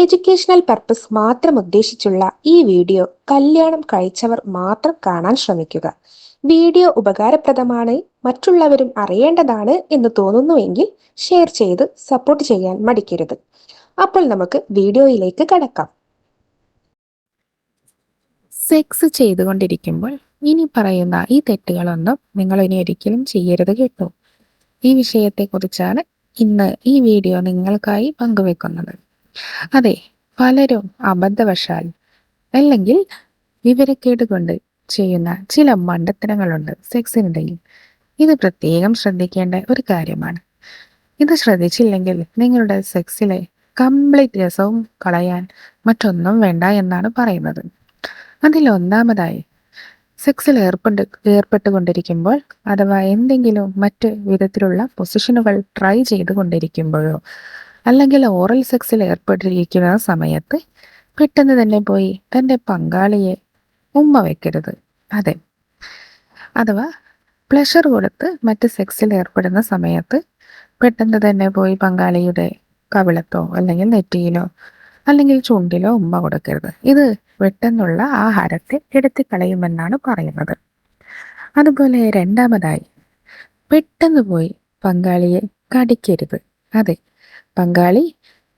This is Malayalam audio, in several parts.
എഡ്യൂക്കേഷണൽ പർപ്പസ് മാത്രം ഉദ്ദേശിച്ചുള്ള ഈ വീഡിയോ കല്യാണം കഴിച്ചവർ മാത്രം കാണാൻ ശ്രമിക്കുക. വീഡിയോ ഉപകാരപ്രദമാണ് മറ്റുള്ളവരും അറിയേണ്ടതാണ് എന്ന് തോന്നുന്നുവെങ്കിൽ ഷെയർ ചെയ്ത് സപ്പോർട്ട് ചെയ്യാൻ മടിക്കരുത്. അപ്പോൾ നമുക്ക് വീഡിയോയിലേക്ക് കടക്കാം. സെക്സ് ചെയ്തുകൊണ്ടിരിക്കുമ്പോൾ ഇനി പറയുന്ന ഈ തെറ്റുകളൊന്നും നിങ്ങൾ ഇനി ഒരിക്കലും ചെയ്യരുത് കേട്ടോ. ഈ വിഷയത്തെക്കുറിച്ചാണ് ഇന്ന് ഈ വീഡിയോ നിങ്ങൾക്കായി പങ്കുവെക്കുന്നത്. അതെ പലരും അബദ്ധവശാൽ അല്ലെങ്കിൽ വിവരക്കേട് കൊണ്ട് ചെയ്യുന്ന ചില മണ്ടത്തരങ്ങളുണ്ട് സെക്സിനിടയിൽ. ഇത് പ്രത്യേകം ശ്രദ്ധിക്കേണ്ട ഒരു കാര്യമാണ്. ഇത് ശ്രദ്ധിച്ചില്ലെങ്കിൽ നിങ്ങളുടെ സെക്സിലെ കംപ്ലീറ്റ് രസവും കളയാൻ മറ്റൊന്നും വേണ്ട എന്നാണ് പറയുന്നത്. അതിലൊന്നാമതായി സെക്സിൽ ഏർപ്പെട്ട് ഏർപ്പെട്ടുകൊണ്ടിരിക്കുമ്പോൾ അഥവാ എന്തെങ്കിലും മറ്റ് വിധത്തിലുള്ള പൊസിഷനുകൾ ട്രൈ ചെയ്തുകൊണ്ടിരിക്കുമ്പോഴോ അല്ലെങ്കിൽ ഓറൽ സെക്സിൽ ഏർപ്പെട്ടിരിക്കുന്ന സമയത്ത് പെട്ടെന്ന് തന്നെ പോയി തന്റെ പങ്കാളിയെ ഉമ്മ വെക്കരുത്. അതെ. അഥവാ പ്ലഷർ കൊടുത്ത് മറ്റ് സെക്സിൽ ഏർപ്പെടുന്ന സമയത്ത് പെട്ടെന്ന് തന്നെ പോയി പങ്കാളിയുടെ കവിളത്തോ അല്ലെങ്കിൽ നെറ്റിയിലോ അല്ലെങ്കിൽ ചുണ്ടിലോ ഉമ്മ കൊടുക്കരുത്. ഇത് പെട്ടെന്നുള്ള ആഹാരത്തെ എടുത്തി കളയുമെന്നാണ് പറയുന്നത്. അതുപോലെ രണ്ടാമതായി പെട്ടെന്ന് പോയി പങ്കാളിയെ കടിക്കരുത്. അതെ. പങ്കാളി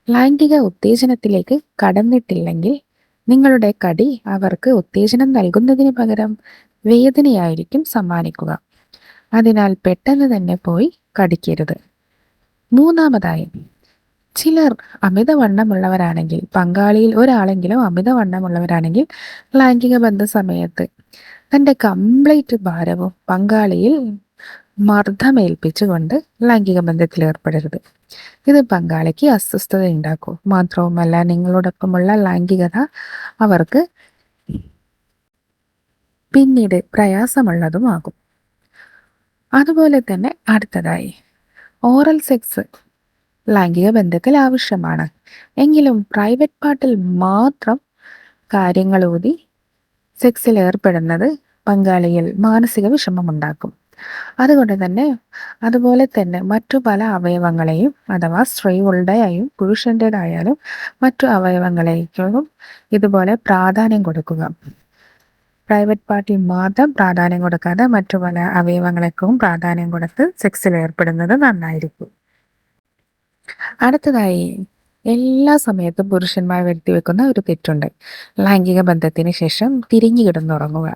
ലൈംഗിക ഉത്തേജനത്തിലേക്ക് കടന്നിട്ടില്ലെങ്കിൽ നിങ്ങളുടെ കടി അവർക്ക് ഉത്തേജനം നൽകുന്നതിന് പകരം വേദനയായിരിക്കും സമ്മാനിക്കുക. അതിനാൽ പെട്ടെന്ന് തന്നെ പോയി കടിക്കരുത്. മൂന്നാമതായി ചിലർ അമിതവണ്ണമുള്ളവരാണെങ്കിൽ പങ്കാളിയിൽ ഒരാളെങ്കിലും അമിതവണ്ണമുള്ളവരാണെങ്കിൽ ലൈംഗിക ബന്ധ സമയത്ത് തന്റെ കംപ്ലീറ്റ് ഭാരവും പങ്കാളിയിൽ മർദ്ദമേൽപ്പിച്ചുകൊണ്ട് ലൈംഗിക ബന്ധത്തിൽ ഏർപ്പെടരുത്. ഇത് പങ്കാളിക്ക് അസ്വസ്ഥത ഉണ്ടാക്കും. മാത്രവുമല്ല നിങ്ങളോടൊപ്പമുള്ള ലൈംഗികത അവർക്ക് പിന്നീട് പ്രയാസമുള്ളതുമാകും. അതുപോലെ തന്നെ അടുത്തതായി ഓറൽ സെക്സ് ലൈംഗിക ബന്ധത്തിൽ ആവശ്യമാണ്. എങ്കിലും പ്രൈവറ്റ് പാർട്ടിൽ മാത്രം കാര്യങ്ങളൂതി സെക്സിൽ ഏർപ്പെടുന്നത് പങ്കാളിയിൽ മാനസിക വിഷമമുണ്ടാക്കും. അതുകൊണ്ട് തന്നെ അതുപോലെ തന്നെ മറ്റു പല അവയവങ്ങളെയും അഥവാ സ്ത്രീകളുടെയായും പുരുഷന്റെതായാലും മറ്റു അവയവങ്ങളേക്കും ഇതുപോലെ പ്രാധാന്യം കൊടുക്കുക. പ്രൈവറ്റ് പാർട്ടി മാത്രം പ്രാധാന്യം കൊടുക്കാതെ മറ്റു പല അവയവങ്ങൾക്കും പ്രാധാന്യം കൊടുത്ത് സെക്സിൽ ഏർപ്പെടുന്നത് നന്നായിരിക്കും. അടുത്തതായി എല്ലാ സമയത്തും പുരുഷന്മാർ വരുത്തി വെക്കുന്ന ഒരു തെറ്റുണ്ട്. ലൈംഗിക ബന്ധത്തിന് ശേഷം തിരിഞ്ഞു കിടന്നുറങ്ങുക.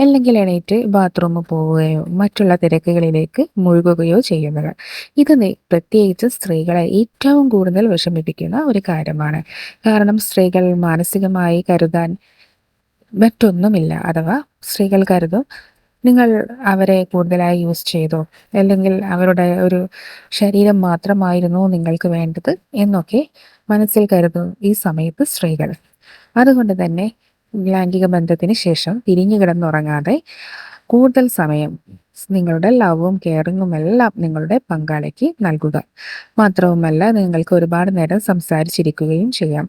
അല്ലെങ്കിൽ എണീറ്റ് ബാത്റൂമിൽ പോവുകയോ മറ്റുള്ള തിരക്കുകളിലേക്ക് മുഴുകുകയോ ചെയ്യുന്നത്. ഇത് പ്രത്യേകിച്ച് സ്ത്രീകളെ ഏറ്റവും കൂടുതൽ വിഷമിപ്പിക്കുന്ന ഒരു കാര്യമാണ്. കാരണം സ്ത്രീകൾ മാനസികമായി കരുതാൻ മറ്റൊന്നുമില്ല. അഥവാ സ്ത്രീകൾ കരുതും നിങ്ങൾ അവരെ കൂടുതലായി യൂസ് ചെയ്തോ? അല്ലെങ്കിൽ അവരുടെ ഒരു ശരീരം മാത്രമായിരുന്നു നിങ്ങൾക്ക് വേണ്ടത്? എന്നൊക്കെ മനസ്സിൽ കരുതും ഈ സമയത്ത് സ്ത്രീകൾ. അതുകൊണ്ട് തന്നെ ലൈംഗിക ബന്ധത്തിന് ശേഷം തിരിഞ്ഞു കിടന്നുറങ്ങാതെ കൂടുതൽ സമയം നിങ്ങളുടെ ലവും കെയറിങ്ങും എല്ലാം നിങ്ങളുടെ പങ്കാളിക്ക് നൽകുക. മാത്രവുമല്ല നിങ്ങൾക്ക് ഒരുപാട് നേരം സംസാരിച്ചിരിക്കുകയും ചെയ്യാം.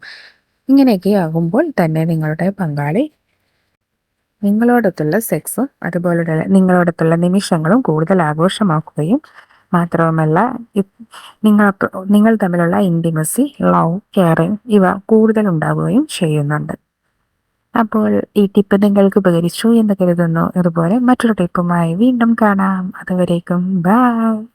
ഇങ്ങനെയൊക്കെ ആകുമ്പോൾ തന്നെ നിങ്ങളുടെ പങ്കാളി നിങ്ങളോടൊത്തുള്ള സെക്സും അതുപോലെ നിങ്ങളോടൊത്തുള്ള നിമിഷങ്ങളും കൂടുതൽ ആഘോഷമാക്കുകയും മാത്രവുമല്ല നിങ്ങൾ നിങ്ങൾ തമ്മിലുള്ള ഇന്റിമസി ലവ് കെയറിങ് ഇവ കൂടുതൽ ഉണ്ടാവുകയും ചെയ്യുന്നുണ്ട്. അപ്പോൾ ഈ ടിപ്പ് നിങ്ങൾക്ക് ഉപകരിച്ചു എന്ന് കരുതുന്നു. അതുപോലെ മറ്റൊരു ടിപ്പുമായി വീണ്ടും കാണാം. അതുവരേക്കും ബൈ.